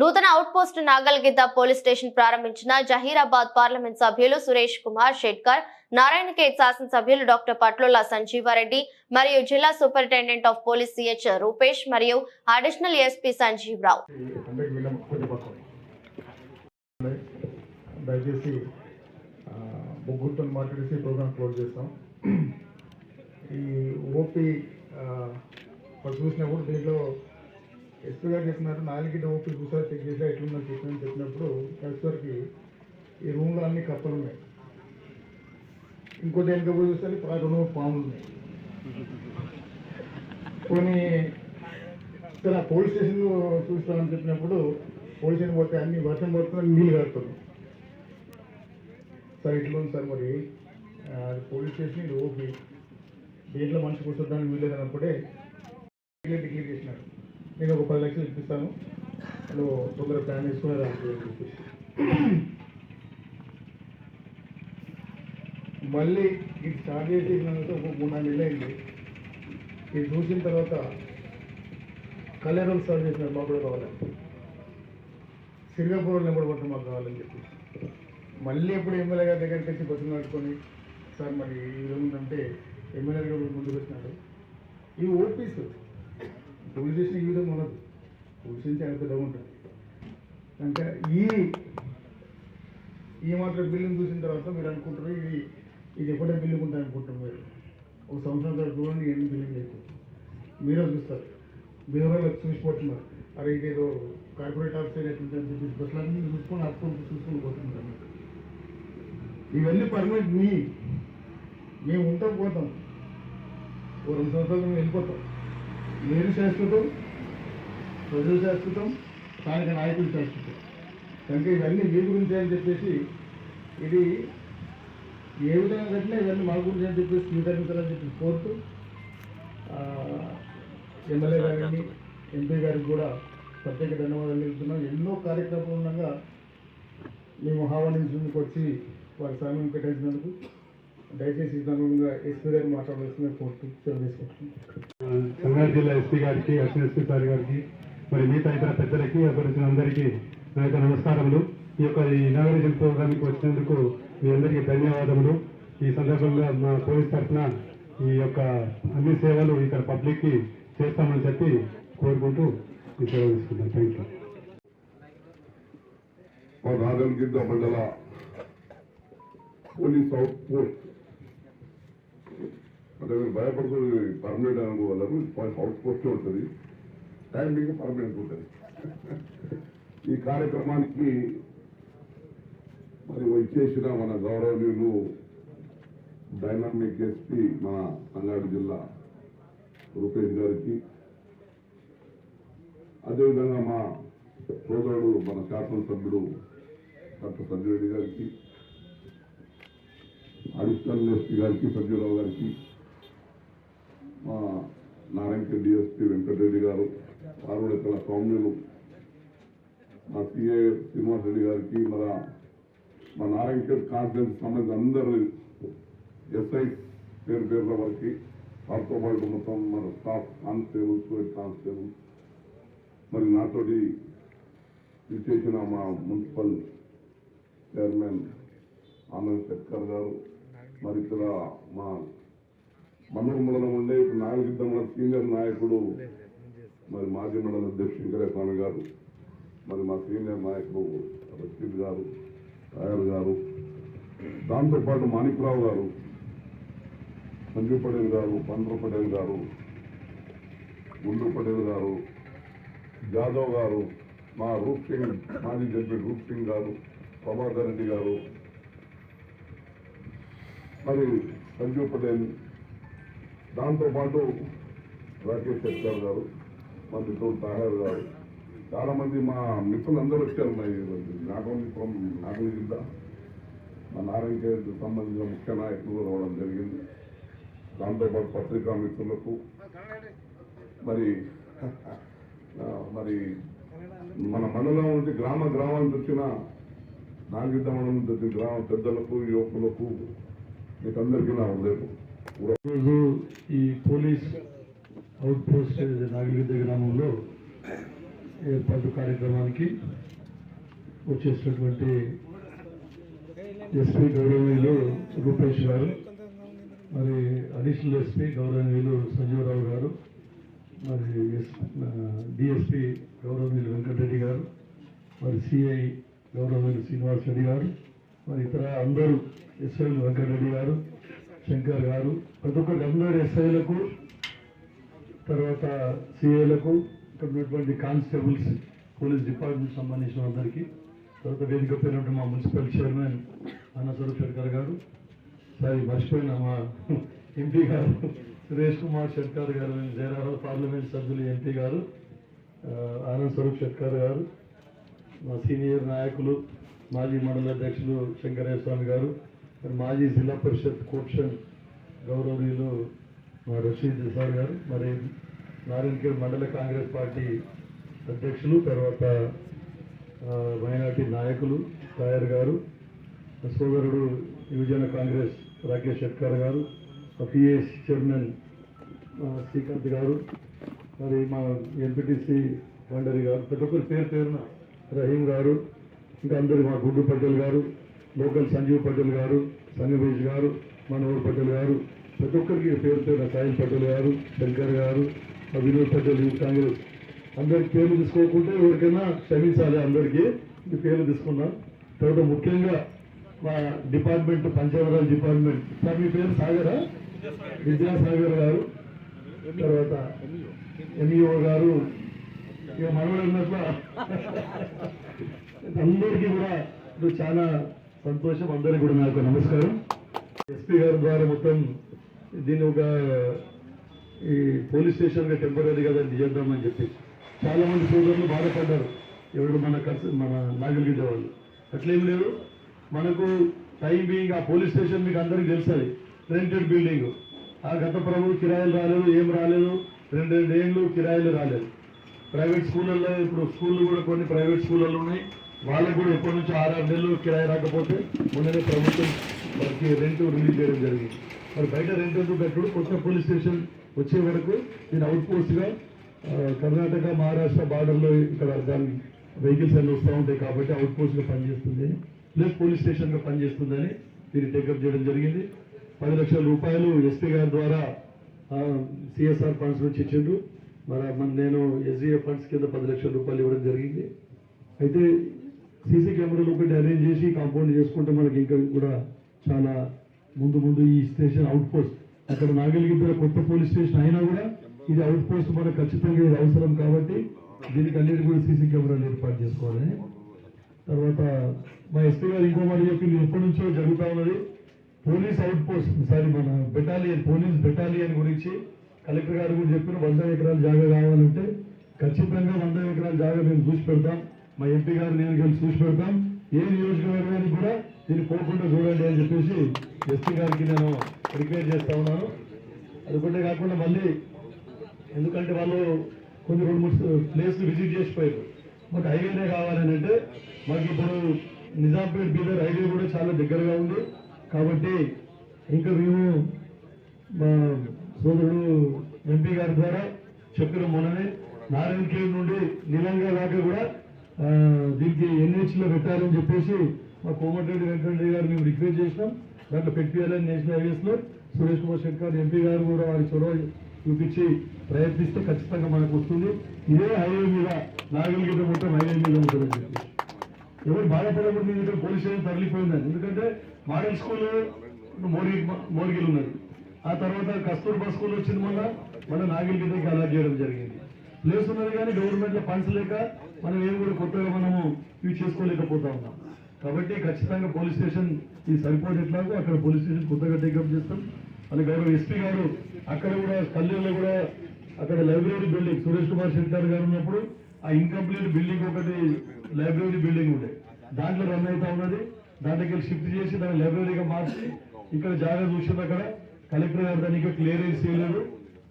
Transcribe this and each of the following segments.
నూతన outpost Nagalgidda police station ప్రారంభించిన Zaheerabad parliament సభ్యులు సురేష్ కుమార్ షెట్కర్ నారాయణఖేడ్ శాసనసభ్యులు డాక్టర్ పట్లోల సంజీవారెడ్డి మరియు జిల్లా superintendent of police CH Rupesh మరియు అడిషనల్ ఎస్పీ సంజీవ్ రావు. దయచేసి ముగ్గురితో మాట్లాడేసి ప్రోగ్రామ్ క్లోజ్ చేస్తాం. ఈ ఓపీ చూసినప్పుడు దీంట్లో ఎస్పీ గారు చెప్పినారు నాలుగిట ఓపీ చూసారు చెక్ చేసా ఎట్లుందని చెప్పిన చెప్పినప్పుడు ఎస్పీకి ఈ రూమ్లో అన్ని కప్పలు ఉన్నాయి. ఇంకోటి వెనక పోయి చూసరికి పా- రెండు పాములు ఉన్నాయి. కొన్ని ఇక్కడ పోలీస్ స్టేషన్ చూస్తామని చెప్పినప్పుడు పోలీస్ స్టేషన్ పోతే అన్ని వర్షం పడుతుంది నీళ్ళు కడుతుంది సార్ ఇట్లా ఉంది సార్ మరి. అది పోలీస్ స్టేషన్ ఇది ఓపీ. మనిషి కూర్చోడానికి వీలేదు అన్నప్పుడే డిక్లేర్ డిక్లేర్ చేసినారు. నేను ఒక పది లక్షలు ఇప్పిస్తాను. నువ్వు తొందర ప్లాన్ చేసుకుని రాదు మళ్ళీ ఇది స్టార్ట్ చేసేసినందుకు ఒక మూడు నాలుగు నెలలు ఇది చూసిన తర్వాత కళ్యాణం స్టార్ట్ చేసినారు మాకు కూడా కావాలి. సింగపూర్ నెంబర్ పట్టు మాకు కావాలని చెప్పి మళ్ళీ ఎప్పుడు ఎమ్మెల్యే గారి దగ్గరికి వచ్చి బస్సులు నడుచుకొని సార్ మరి ఇది ఉందంటే ఎమ్మెల్యే గారు ముందుకు వచ్చినాడు ఈ ఓపీస్ పోలీస్ స్టేషన్ ఈ విధంగా ఉండదు. పోలీస్ స్టేషన్ చాలా పెద్దగా ఉంటుంది అంటే ఈ ఈ మాత్రం బిల్లుని చూసిన తర్వాత మీరు అనుకుంటారు ఇది ఇది ఎప్పుడే బిల్డింగ్ ఉంటుంది అనుకుంటారు మీరు. ఒక సంవత్సరం తర్వాత చూడండి ఎన్ని బిల్డింగ్ లేదు మీరే చూస్తారు. మీరు చూసిపోతున్నారు. అరే ఇదేదో కార్పొరేట్ ఆఫీసర్ ఎట్లుంటుంది చెప్పేసి బస్సులు అన్ని చూసుకొని అప్పుడు చూసుకొని పోతుంటారు ఇవన్నీ పర్మనెంట్ మీ. మేము ఉంటాం పోతాం. ఓ రెండు సంవత్సరాలు మేము వెళ్ళిపోతాం. నేను శాశ్వతం? ప్రజలు శాశ్వతం? స్థానిక నాయకులు శాశ్వతం? కనుక ఇవన్నీ మీ గురించి అని చెప్పేసి ఇది ఏ విధంగా కట్టినా ఇవన్నీ మా గురించి అని చెప్పేసి స్వీకరించాలని చెప్పి కోరుతూ ఎమ్మెల్యే గారిని ఎంపీ గారికి కూడా ప్రత్యేక ధన్యవాదాలు తెలుపుతున్నాం. ఎన్నో కార్యక్రమాలు ఉండగా మేము ఆహ్వానించేందుకు వచ్చి వారి సమయం కేటాయించినందుకు దయచేసి ఈ సందర్భంగా ఎస్పీ గారు మాట్లాడవలసిందిగా కోరుతూ సెలవు తీసుకుంటున్నాం. సంగారెడ్డి జిల్లా ఎస్పీ గారికి అశ్విన్ ఎస్పీ సార్ గారికి మరి మిగతా ఇతర పెద్దలకి అభివృద్ధి అందరికీ నా యొక్క నమస్కారములు. ఈ యొక్క ఈ ఇనాగరేషన్ ప్రోగ్రామ్కి వచ్చినందుకు మీ అందరికీ ధన్యవాదములు. ఈ సందర్భంగా మా పోలీస్ తరఫున ఈ యొక్క అన్ని సేవలు ఇక్కడ పబ్లిక్కి చేస్తామని చెప్పి కోరుకుంటూ ఈ సేవ తీసుకుంటాం థ్యాంక్ యూ మా మండల పోలీస్ అవుట్ పోస్ట్ అంటే మీరు భయపడుతుంది. పర్మనెంట్ అనుకోవాలి అవుట్ పోస్ట్ ఉంటుంది. టైమింగ్ పర్మనెంట్ ఉంటుంది ఈ కార్యక్రమానికి మరి వచ్చేసిన మన గౌరవనీయులు డైనామిక్ ఎస్పీ మన సంగారెడ్డి జిల్లా రూపేష్ గారికి అదేవిధంగా మా సోదరుడు మన శాసనసభ్యుడు డాక్టర్ సంజయ్ రెడ్డి గారికి అడిషనల్ ఎస్పీ గారికి సంజయరావు గారికి నారాయణకి డిఎస్పీ వెంకటరెడ్డి గారు వారు కూడా ఇక్కడ సౌమ్యులు మా సిఏ శ్రీనివాస్ రెడ్డి గారికి మన మా నారాయణఖేడ్ కాన్ఫరెన్స్ సంబంధించి అందరు ఎస్ఐ పేరు పేర్ల వారికి వారితో పాటు మొత్తం మన స్టాఫ్ కానిస్టేబుల్స్ హెడ్ కానిస్టేబుల్స్ మరి నాతోటి చేసిన మా మున్సిపల్ చైర్మన్ ఆనంద్ శెట్కర్ గారు మరి ఇక్కడ మా మండలం మండలం ఉండే ఇప్పుడు నాగరికత మన సీనియర్ నాయకుడు మరి మాజీ మండల అధ్యక్షుడు శంకరయ్య గారు మరి మా సీనియర్ నాయకుడు రషీద్ గారు రాయల్ గారు దాంతోపాటు మాణిక్రావు గారు సంజీవ్ పటేల్ గారు పండ్ర పటేల్ గారు గుండు పటేల్ గారు జాదవ్ గారు మా రూప్ సింగ్ మాజీ జడ్పీ రూప్ సింగ్ గారు ప్రభాకర్ రెడ్డి గారు మరి సంజీవ్ పటేల్ దాంతోపాటు రాకేష్ శెట్టార్ గారు మా మిత్రుడు తాహర్ గారు చాలామంది మా మిత్రులు అందరూ వచ్చారు మా నాట్ ఓన్లీ జిల్లా మా నారాయణకి సంబంధించిన ముఖ్య నాయకులు రావడం జరిగింది. దాంతోపాటు పత్రికా మిత్రులకు మరి మరి మన మండలం నుంచి గ్రామ గ్రామానికి నుంచి వచ్చిన నాగిద్ద మండలం నుంచి వచ్చిన గ్రామ పెద్దలకు యువకులకు మీకు అందరికీ నా ఉదయం ఈరోజు ఈ పోలీస్ అవుట్ పోస్ట్ నాగలిగిద్ద గ్రామంలో ఏర్పాటు కార్యక్రమానికి వచ్చేసినటువంటి ఎస్పీ గౌరవనీయులు రూపేష్ గారు మరి అడిషనల్ ఎస్పీ గౌరవనీయులు సంజీవరావు గారు మరి ఎస్ డిఎస్పీ గౌరవనీయులు వెంకటరెడ్డి గారు మరి సిఐ గౌరవనీయులు శ్రీనివాస్ రెడ్డి గారు మరి ఇతర అందరూ ఎస్ఐలు వెంకటరెడ్డి గారు శంకర్ గారు. ప్రతి ఒక్క అందరు ఎస్ఐలకు తర్వాత సిఐలకు ఇక్కడ ఉన్నటువంటి కానిస్టేబుల్స్ పోలీస్ డిపార్ట్మెంట్ సంబంధించిన అందరికీ తర్వాత వేదిక పోయినటువంటి మా మున్సిపల్ చైర్మన్ అన్నసర శంకర్ గారు సారీ మర్చిపోయిన మా ఎంపీ గారు సురేష్ కుమార్ శంకర్ గారు జయరాబాద్ పార్లమెంట్ సభ్యులు ఎంపీ గారు ఆనంద్ స్వరూప్ శంకర్ గారు మా సీనియర్ నాయకులు మాజీ మండల అధ్యక్షులు శంకరయ్య స్వామి గారు మాజీ జిల్లా పరిషత్ కోప్షన్ గౌరవనీయులు మా రషీద్ సార్ గారు మరి నారాయణఖేడ్ మండల కాంగ్రెస్ పార్టీ అధ్యక్షులు తర్వాత మైనార్టీ నాయకులు తాయర్ గారు సోదరుడు యువజన కాంగ్రెస్ రాకేష్ షెట్కర్ గారు మా పిఎస్ చైర్మన్ శ్రీకాంత్ గారు మరి మా ఎంపీటీసీ బండరి గారు ప్రతి ఒక్కరి పేరు పేరున రహీం గారు ఇంకా అందరు మా గుడ్డు పటేల్ గారు లోకల్ సంజీవ్ పటేల్ గారు సంగమేష్ గారు మనోహర్ పటేల్ గారు ప్రతి ఒక్కరికి పేరుతో పేరున సాయిల్ పటేల్ గారు శంకర్ గారు వినోద్ పటేల్ యూత్ కాంగ్రెస్. అందరికి పేర్లు తీసుకోకుంటే ఎవరికైనా క్షమించాలి అందరికీ. ఈ పేర్లు తీసుకున్నాం తర్వాత ముఖ్యంగా మా డిపార్ట్మెంట్ పంచాయతీరాజ్ డిపార్ట్మెంట్. సార్ మీ పేరు సాగరా? విద్యాసాగర్ గారు. తర్వాత ఎంఈఓ గారు. ఇక మనవడు ఉన్నట్లు. అందరికీ కూడా ఇప్పుడు చాలా సంతోషం అందరికీ కూడా నాకు నమస్కారం. ఎస్పీ గారి ద్వారా మొత్తం దీన్ని ఒక ఈ పోలీస్ స్టేషన్గా టెంపరీగా దాన్ని చేద్దామని చెప్పి చాలామంది సోదరులు బాధపడ్డారు. ఎవరు మన మన నాగరికత వాళ్ళు. అట్లేం లేదు. మనకు టైం బీయింగ్ ఆ పోలీస్ స్టేషన్ మీకు అందరికీ తెలుస్తుంది. రెంటెడ్ బిల్డింగ్ ఆ గత ప్రభు కిరాయిలు రాలేదు ఏం రాలేదు. రెండు రెండు ఏళ్ళు కిరాయిలు రాలేదు. ప్రైవేట్ స్కూళ్ళల్లో ఇప్పుడు స్కూళ్ళు కూడా కొన్ని ప్రైవేట్ స్కూళ్ళల్లో ఉన్నాయి. వాళ్ళకు కూడా ఎప్పటి నుంచి ఆరు నెలలు కిరాయి రాకపోతే మొన్ననే ప్రభుత్వం వారికి రెంట్ రిలీజ్ చేయడం జరిగింది. మరి బయట రెంట్ ఎందుకు కొత్త పోలీస్ స్టేషన్ వచ్చే వరకు దీని అవుట్ పోస్ట్గా కర్ణాటక మహారాష్ట్ర బార్డర్లో ఇక్కడ దాని వెహికల్స్ అన్ని వస్తూ ఉంటాయి కాబట్టి అవుట్ పోస్ట్గా పనిచేస్తుంది ప్లస్ పోలీస్ స్టేషన్గా పనిచేస్తుందని దీన్ని టేకప్ చేయడం జరిగింది. పది లక్షల రూపాయలు ఎస్పీ గారి ద్వారా సిఎస్ఆర్ ఫండ్స్ నుంచి ఇచ్చిండ్రు. మరి నేను ఎస్డిఎఫ్ ఫండ్స్ కింద పది లక్షల రూపాయలు ఇవ్వడం జరిగింది. అయితే సీసీ కెమెరాలు ఒకటి అరేంజ్ చేసి కాంపౌండ్ చేసుకుంటే మనకి ఇంకా కూడా చాలా ముందు ముందు ఈ స్టేషన్ అవుట్ పోస్ట్ అక్కడ నాగలిగిద్దర కొత్త పోలీస్ స్టేషన్ అయినా కూడా ఇది అవుట్ పోస్ట్ మనకు ఖచ్చితంగా ఇది అవసరం కాబట్టి దీనికి అన్నిటి కూడా సీసీ కెమెరాలు ఏర్పాటు చేసుకోవాలని తర్వాత మా ఎస్పీ గారు ఇంకో మాట చెప్పింది ఎప్పటి నుంచో జరుగుతూ ఉన్నది. పోలీస్ అవుట్ పోస్ట్ సారీ మన బెటాలియన్ పోలీస్ బెటాలియన్ గురించి కలెక్టర్ గారు కూడా చెప్పిన వంద ఎకరాల జాగా కావాలంటే ఖచ్చితంగా వంద ఎకరాల జాగా మేము చూసి పెడతాం. మా ఎంపీ గారు నేను కలిసి చూసి పెడతాం. ఏ నియోజకవర్గానికి కూడా దీన్ని పోకుండా చూడండి అని చెప్పేసి ఎస్పీ గారికి నేను రిక్వెస్ట్ చేస్తా ఉన్నాను. అదొకటే కాకుండా మళ్ళీ ఎందుకంటే వాళ్ళు కొన్ని రెండు మూడు ప్లేస్లు విజిట్ చేసిపోయారు. మాకు హైవేనే కావాలని అంటే మాకు ఇప్పుడు నిజాంపేట్ బీదర్ హైవే కూడా చాలా దగ్గరగా ఉంది. కాబట్టి ఇంకా మేము మా సోదరుడు ఎంపీ గారి ద్వారా చెప్పిన మొన్ననే నారాయణ నుండి నిలంగా దాకా కూడా దీనికి ఎన్హెచ్లో పెట్టాలని చెప్పేసి మా కోమటిరెడ్డి వెంకటరెడ్డి గారు మేము రిక్వెస్ట్ చేసినాం. దాంట్లో పెట్టియాలని నేషనల్ హైవేస్లో సురేష్ కుమార్ శెట్కర్ ఎంపీ గారు కూడా వారి చొరవ చూపించి ప్రయత్నిస్తే ఖచ్చితంగా మనకు వస్తుంది. ఇదే హైవే మీద నాగలిగిన మొత్తం హైవే మీద ఉంటుందని చెప్పి ఎవరు బాధపడకూడదు ఇక్కడ పోలీస్ స్టేషన్ తరలిపోయిందని. ఎందుకంటే మోడల్ స్కూల్ మోర్గి మోర్గిల్ ఉన్నది. ఆ తర్వాత కస్తూర్బా స్కూల్ వచ్చింది మళ్ళీ మన నాగిలిగిద్దరికి అలా చేయడం జరిగింది. ప్లేస్ ఉన్నది కానీ గవర్నమెంట్లో ఫండ్స్ లేక మనం ఏం కూడా కొత్తగా మనము ఇవి చేసుకోలేకపోతా ఉన్నాం. కాబట్టి ఖచ్చితంగా పోలీస్ స్టేషన్ ఇది సరిపోదు ఎట్లాగో అక్కడ పోలీస్ స్టేషన్ కొత్తగా టేకప్ చేస్తాం. అని గౌరవ ఎస్పీ గారు అక్కడ కూడా కల్లూరులో కూడా అక్కడ లైబ్రరీ బిల్డింగ్ సురేష్ కుమార్ శంకర్ గారు ఉన్నప్పుడు ఆ ఇన్కంప్లీట్ బిల్డింగ్ ఒకటి లైబ్రరీ బిల్డింగ్ ఉండే. దాంట్లో రన్ అవుతా ఉన్నది. దాంట్లోకి షిఫ్ట్ చేసి దాన్ని లైబ్రరీగా మార్చి ఇక్కడ జాగా చూసింది అక్కడ. కలెక్టర్ గారు దానికి క్లియరెన్స్ చేయలేదు.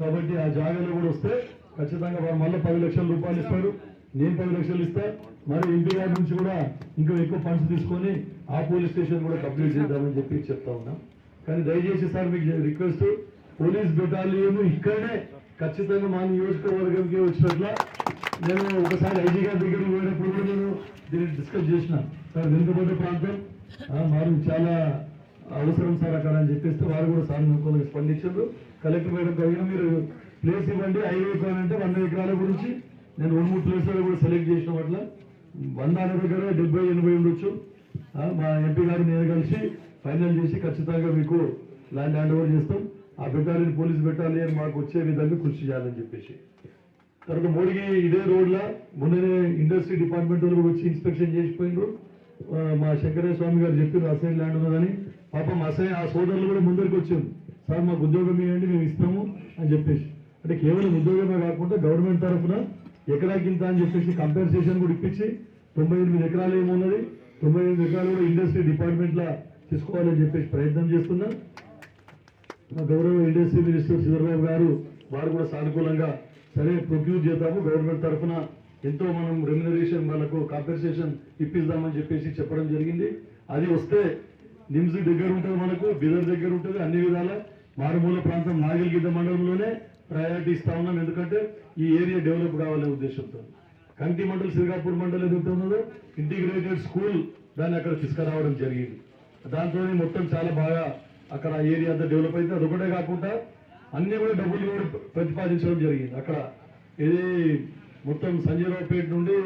కాబట్టి ఆ జాగాలో కూడా వస్తే ఖచ్చితంగా వారు మళ్ళీ పది లక్షల రూపాయలు ఇస్తారు. నేను పది లక్షలు ఇస్తా మరి ఎంపీ గారి నుంచి కూడా ఇంకా ఎక్కువ ఫండ్స్ తీసుకొని ఆ పోలీస్ స్టేషన్ కూడా కంప్లీట్ చేద్దామని చెప్పి చెప్తా ఉన్నాం. కానీ దయచేసి సార్ మీకు రిక్వెస్ట్ పోలీస్ బెటాలియన్ ఇక్కడనే ఖచ్చితంగా మా నియోజకవర్గంకి వచ్చినట్ల నేను ఒకసారి ఐజీ గారి దగ్గరికి పోయినప్పుడు కూడా నేను దీన్ని డిస్కస్ చేసిన. సార్ వెనుకబడ్డ ప్రాంతం మరి చాలా అవసరం సార్ అక్కడ అని చెప్పేస్తే వారు కూడా సానుకూలంగా స్పందించారు. కలెక్టర్ మేడం కలిగిన మీరు ప్లేస్ ఇవ్వండి. ఐదు ఎకరాలు అంటే వంద ఎకరాల గురించి నేను రెండు మూడు ప్లేసులు కూడా సెలెక్ట్ చేసిన వాటిలో వంద అనే దగ్గర డెబ్బై ఎనభై ఉండొచ్చు. మా ఎంపీ గారు నేను కలిసి ఫైనల్ చేసి ఖచ్చితంగా మీకు ల్యాండ్ హ్యాండ్ ఓవర్ చేస్తాం. ఆ బిడ్డాలని పోలీస్ పెట్టాలి అని మాకు వచ్చే విధంగా కృషి చేయాలని చెప్పేసి. తర్వాత మోడీకి ఇదే రోడ్లో మొన్ననే ఇండస్ట్రీ డిపార్ట్మెంట్ వాళ్ళు కూడా వచ్చి ఇన్స్పెక్షన్ చేసిపోయినారు. మా శంకరయ్య స్వామి గారు చెప్పారు అసైన్ ల్యాండ్ ఉన్నదని పాపం అసైన్ ఆ సోదరులు కూడా ముందరికి వచ్చారు. సార్ మాకు ఉద్యోగం ఇవ్వండి మేము ఇస్తాము అని చెప్పేసి. అంటే కేవలం ఉద్యోగమే కాకుండా గవర్నమెంట్ తరఫున ఎకరాకింత అని చెప్పేసి కంపెన్సేషన్ కూడా ఇప్పించి తొంభై ఎనిమిది ఎకరాలు ఏమున్నది తొంభై ఎనిమిది ఎకరాలు కూడా ఇండస్ట్రీ డిపార్ట్మెంట్లో తీసుకోవాలని చెప్పేసి ప్రయత్నం చేస్తున్నాం. మా గౌరవ ఇండస్ట్రీ మినిస్టర్ చంద్రబాబు గారు వారు కూడా సానుకూలంగా సరే ప్రొక్యూర్ చేద్దాము గవర్నమెంట్ తరఫున ఎంతో మనం రెమ్యునరేషన్ వాళ్ళకు కాంపెన్సేషన్ ఇప్పిద్దామని చెప్పేసి చెప్పడం జరిగింది. అది వస్తే నిమ్స్ దగ్గర ఉంటుంది మనకు బిదర్ దగ్గర ఉంటుంది అన్ని విధాల. మారుమూల ప్రాంతం నాగల్గిద్ద మండలంలోనే ప్రయారిటీ ఇస్తా ఉన్నాం. ఎందుకంటే ఈ ఏరియా డెవలప్ కావాలనే ఉద్దేశంతో. కంటి మండల్ శ్రీకాపూర్ మండలం ఏదైతే ఉన్నదో ఇంటిగ్రేటెడ్ స్కూల్ దాన్ని అక్కడ తీసుకురావడం జరిగింది. దాంతో మొత్తం చాలా బాగా అక్కడ ఏరియా అంతా డెవలప్ అయితే అదొకటే కాకుండా అన్ని కూడా డబ్బులు కూడా ప్రతిపాదించడం జరిగింది. అక్కడ ఇది మొత్తం సంజయరావుపేట నుండి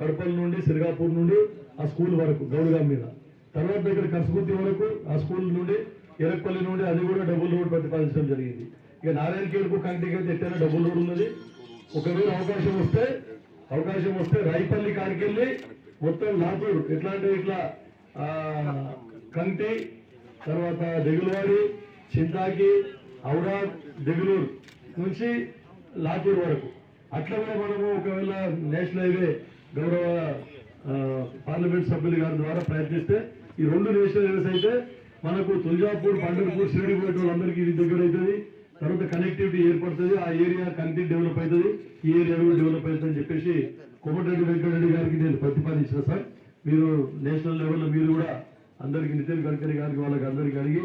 కడపల నుండి సిరిగాపూర్ నుండి ఆ స్కూల్ వరకు గౌడగా మీద. తర్వాత ఇక్కడ కసుగుత్తి వరకు ఆ స్కూల్ నుండి ఎరక్పల్లి నుండి అది కూడా డబ్బులు కూడా ప్రతిపాదించడం జరిగింది. ఇక నారాయణఖేడ్కు కంటికి అయితే డబ్బులు డబుల్ ఉన్నది. ఒకవేళ అవకాశం వస్తే అవకాశం వస్తే రైపల్లి కాడికెళ్ళి మొత్తం లాతూరు ఎట్లా అంటే ఇట్లా కంటి తర్వాత దిగులవాడి చింతాకి ఔరా దెగులూరు నుంచి లాతూరు వరకు. అట్లా కూడా మనము ఒకవేళ నేషనల్ హైవే గౌరవ పార్లమెంట్ సభ్యులు గారి ద్వారా ప్రయత్నిస్తే ఈ రెండు నేషనల్ హైవేస్ అయితే మనకు తుల్జాపూర్ పండర్పూర్ షిరిడి పోయేటోళ్ళందరికీ ఇది దగ్గర అవుతుంది తర్వాత కనెక్టివిటీ ఏర్పడుతుంది ఆ ఏరియా కంటెంట్ డెవలప్ అవుతుంది ఈ ఏరియా కూడా డెవలప్ అవుతుంది అని చెప్పేసి కోమటిరెడ్డి వెంకటరెడ్డి గారికి నేను ప్రతిపాదించిన సార్. మీరు నేషనల్ లెవెల్లో మీరు కూడా అందరికీ నితిన్ గడ్కరీ గారికి వాళ్ళకి అందరికి అడిగి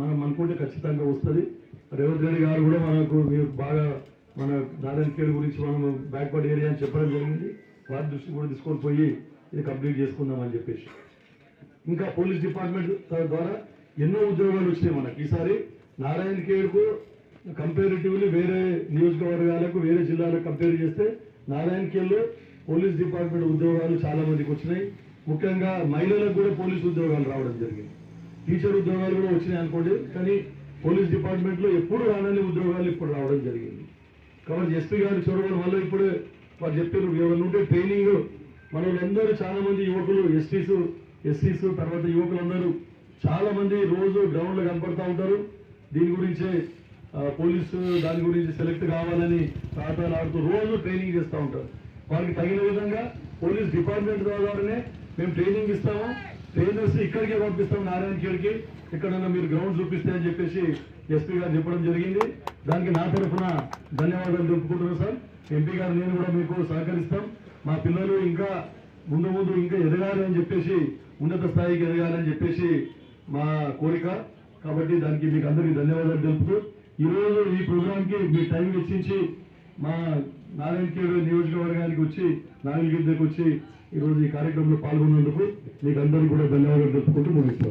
మనం అనుకుంటే ఖచ్చితంగా వస్తుంది. రేవంత్ రెడ్డి గారు కూడా మనకు మీరు బాగా మన నారాయణ కేర్ గురించి మనం బ్యాక్వర్డ్ ఏరియా అని చెప్పడం జరిగింది. వారి దృష్టి కూడా తీసుకొని పోయి ఇది కంప్లీట్ చేసుకుందామని చెప్పేసి. ఇంకా పోలీస్ డిపార్ట్మెంట్ ద్వారా ఎన్నో ఉద్యోగాలు వచ్చినాయి మనకి. ఈసారి నారాయణ కేర్కు కంపారిటివ్లీ వేరే నియోజకవర్గాలకు వేరే జిల్లాలకు కంపేర్ చేస్తే నారాయణ పోలీస్ డిపార్ట్మెంట్ ఉద్యోగాలు చాలా మందికి వచ్చినాయి. ముఖ్యంగా మహిళలకు కూడా పోలీస్ ఉద్యోగాలు రావడం జరిగింది. టీచర్ ఉద్యోగాలు కూడా వచ్చినాయి అనుకోండి కానీ పోలీస్ డిపార్ట్మెంట్లో ఎప్పుడు రానని ఉద్యోగాలు ఇప్పుడు రావడం జరిగింది. కాబట్టి ఎస్పీ గారు చూడడం వల్ల ఇప్పుడు వారు చెప్పారు ఎవరైనా ఉంటే ట్రైనింగ్ మన వాళ్ళందరూ చాలామంది యువకులు ఎస్టీస్ ఎస్సీస్ తర్వాత యువకులందరూ చాలా మంది రోజు గ్రౌండ్లో కనపడుతూ కనపడతా ఉంటారు. దీని గురించే పోలీసు దాని గురించి సెలెక్ట్ కావాలని తాతాలు ఆడుతూ రోజు ట్రైనింగ్ చేస్తూ ఉంటారు. వారికి తగిన విధంగా పోలీస్ డిపార్ట్మెంట్ ద్వారానే మేము ట్రైనింగ్ ఇస్తాము. ట్రైనర్స్ ఇక్కడికే పంపిస్తాం నారాయణ ఖేడ్కి ఎక్కడన్నా మీరు గ్రౌండ్ చూపిస్తే అని చెప్పేసి ఎస్పీ గారు చెప్పడం జరిగింది. దానికి నా తరఫున ధన్యవాదాలు తెలుపుకుంటున్నాను సార్. ఎంపీ గారు నేను కూడా మీకు సహకరిస్తాం. మా పిల్లలు ఇంకా ముందు ముందు ఇంకా ఎదగాలి అని చెప్పేసి ఉన్నత స్థాయికి ఎదగాలని చెప్పేసి మా కోరిక. కాబట్టి దానికి మీకు అందరికీ ధన్యవాదాలు తెలుపుతూ ఈ ఈ ప్రోగ్రాంకి మీ టైం వెచ్చించి మా నారాయణఖేడ్ నియోజకవర్గానికి వచ్చి నారాయణగిద్దకు వచ్చి ఈరోజు ఈ కార్యక్రమంలో పాల్గొన్నందుకు మీకు అందరికీ కూడా ధన్యవాదాలు తెలుపుకుంటూ ముగిస్తాను